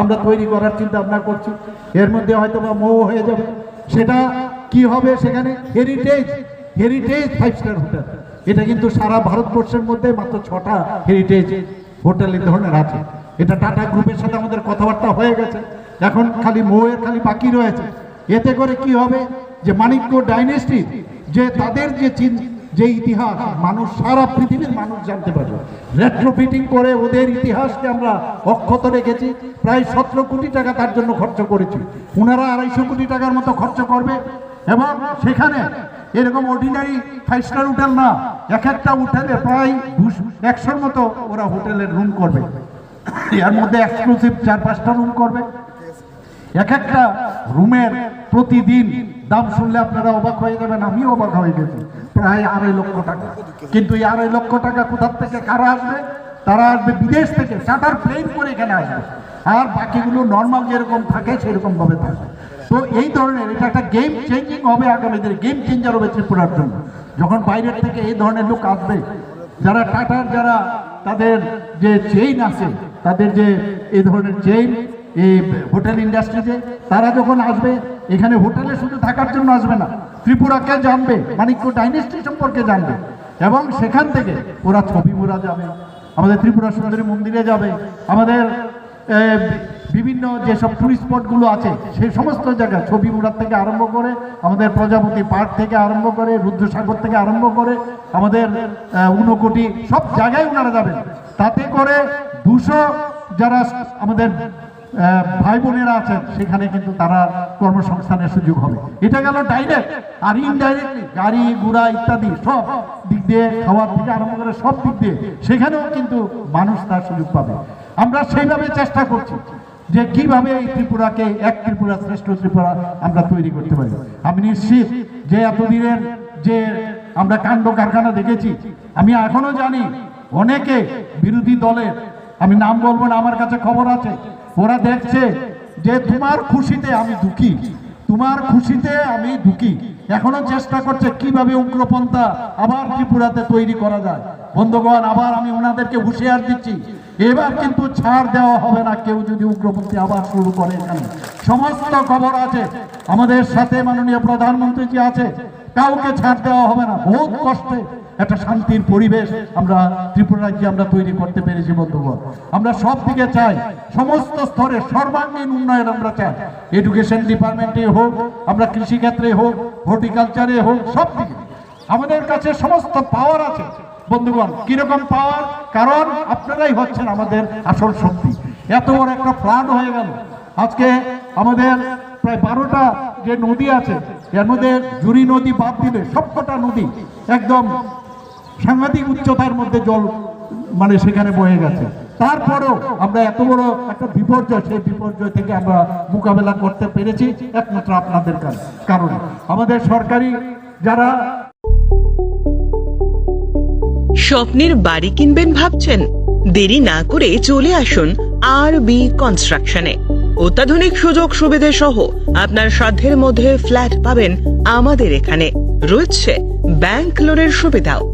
আমরা তৈরি করার চিন্তা ভাবনা করছি। এর মধ্যে হয়তো বা মৌ হয়ে যাবে। সেটা কি হবে সেখানে? Heritage heritage five star hotel এটা কিন্তু সারা ভারতবর্ষের মধ্যে মাত্র ছটা হেরিটেজ হোটেল এই ধরনের আছে। এটা টাটা গ্রুপের সাথে আমাদের কথাবার্তা হয়ে গেছে। এখন খালি মৌয়ের খালি বাকি রয়েছে। এতে করে কি হবে? যে মানিক্য ডাইনেস্টি যে তাদের যে চিন যে ইতিহাস, মানুষ সারা পৃথিবীর মানুষ জানতে পারবে। রেট্রোফিটিং করে ওদের ইতিহাসকে আমরা অক্ষত রেখেছি, প্রায় সতেরো কোটি টাকা তার জন্য খরচ করেছি। ওনারা আড়াইশো কোটি টাকার মতো খরচ করবে এবং সেখানে এরকম অর্ডিনারি ফাইভ স্টার হোটেল না, এক একটা হোটেলে প্রায় একশোর মতো ওরা হোটেলের রুম করবে। এর মধ্যে এক্সক্লুসিভ চার পাঁচটা রুম করবে। এক একটা রুমের প্রতিদিন দাম শুনলে আপনারা অবাক হয়ে যাবেন, আমিও অবাক হয়ে গেছি। প্রায় আড়াই লক্ষ টাকা। কিন্তু এই আড়াই লক্ষ টাকা কোথার থেকে, কারা আসবে? তারা আসবে বিদেশ থেকে চার্টার প্লেন করে এখানে আসবে। আর বাকিগুলো নর্মাল যেরকম থাকে সেরকম ভাবে থাকে তো এই ধরনের এটা একটা গেম চেঞ্জিং হবে আগামী গেম চেঞ্জার হবে ত্রিপুরার জন্য। যখন বাইরের থেকে এই ধরনের লোক আসবে, যারা টাটার, যারা তাদের যে চেইন আছে, তাদের যে এই ধরনের চেইন এই হোটেল ইন্ডাস্ট্রিতে তারা যখন আসবে, এখানে হোটেলে শুধু থাকার জন্য আসবে না। ত্রিপুরাকে জানবে মানিক্য ডাইনেস্টি সম্পর্কে জানবে, এবং সেখান থেকে ওরা ছবি মোড়া যাবে, আমাদের ত্রিপুরা সুন্দরী মন্দিরে যাবে, আমাদের বিভিন্ন যেসব টুরিস্ট স্পটগুলো আছে সেই সমস্ত জায়গায় ছবি মুড়ার থেকে আরম্ভ করে, আমাদের প্রজাপতি পার্ক থেকে আরম্ভ করে, রুদ্রসাগর থেকে আরম্ভ করে, আমাদের উনকোটি সব জায়গায় ওনারা যাবেন। তাতে করে দুশো যারা আমাদের ভাই বোনেরা আছেন, সেখানে কিন্তু তারা কর্মসংস্থানের সুযোগ হবে। এটা গেল ডাইরেক্ট আর ইনডাইরেক্টলি গাড়ি, ঘোড়া ইত্যাদি সব দিক দিয়ে, খাওয়ার থেকে আরম্ভ করে সব দিক দিয়ে সেখানেও কিন্তু মানুষ তার সুযোগ পাবে। আমরা সেইভাবে চেষ্টা করছি যে কীভাবে এই ত্রিপুরাকে এক ত্রিপুরা শ্রেষ্ঠ ত্রিপুরা আমরা তৈরি করতে পারি। আমি নিশ্চিত যে এতদিনের যে আমরা কাণ্ড কারখানা দেখেছি, আমি এখনও জানি অনেকে বিরোধী দলের, আমি নাম বলব না, আমার কাছে খবর আছে ওরা দেখছে যে তোমার খুশিতে আমি দুঃখী, তোমার খুশিতে আমি দুঃখী। এখনও চেষ্টা করছে কীভাবে উগ্রপন্থা আবার ত্রিপুরাতে তৈরি করা যায়। বন্ধুগণ, আবার আমি ওনাদেরকে হুঁশিয়ার দিচ্ছি, এবার কিন্তু ছাড় দেওয়া হবে না কেউ যদি উগ্রপন্থী আবার শুরু করে সমস্ত খবর আছে, আমাদের সাথে মাননীয় প্রধানমন্ত্রী জি আছে, কাউকে ছাড় দেওয়া হবে না, বহুত কষ্টে একটা শান্তির পরিবেশ আমরা ত্রিপুরা রাজ্যে আমরা তৈরি করতে পেরেছি, বন্ধুগণ। আমরা সব দিকে চাই, সমস্ত স্তরে সর্বাঙ্গীন উন্নয়ন আমরা চাই। এডুকেশন ডিপার্টমেন্টে হোক, আমরা কৃষিক্ষেত্রে হোক হর্টিকালচারে হোক, সব দিকে। আমাদের কাছে সমস্ত পাওয়ার আছে। বন্ধুগণ, কীরকম পাওয়ার কারণ আপনারাই হচ্ছেন আমাদের আসল শক্তি। এত বড় একটা প্রাণ হয়ে গেল। আজকে আমাদের প্রায় বারোটা যে নদী আছে, এর মধ্যে জুরি নদী বাদ দিলে সবকটা নদী একদম সাংঘাতিক উচ্চতার মধ্যে জল মানে সেখানে বয়ে গেছে। তারপরেও আমরা এত বড় একটা বিপর্যয়, সেই বিপর্যয় থেকে আমরা মোকাবেলা করতে পেরেছি, একমাত্র আপনাদের কার- কারণে আমাদের সরকারি যারা স্বপ্নের বাড়ি কিনবেন ভাবছেন? দেরি না করে চলে আসুন আর বি কনস্ট্রাকশনে অত্যাধুনিক সুযোগ সুবিধে সহ আপনার সাধ্যের মধ্যে ফ্ল্যাট পাবেন আমাদের এখানে। রয়েছে ব্যাংক লোনের সুবিধাও।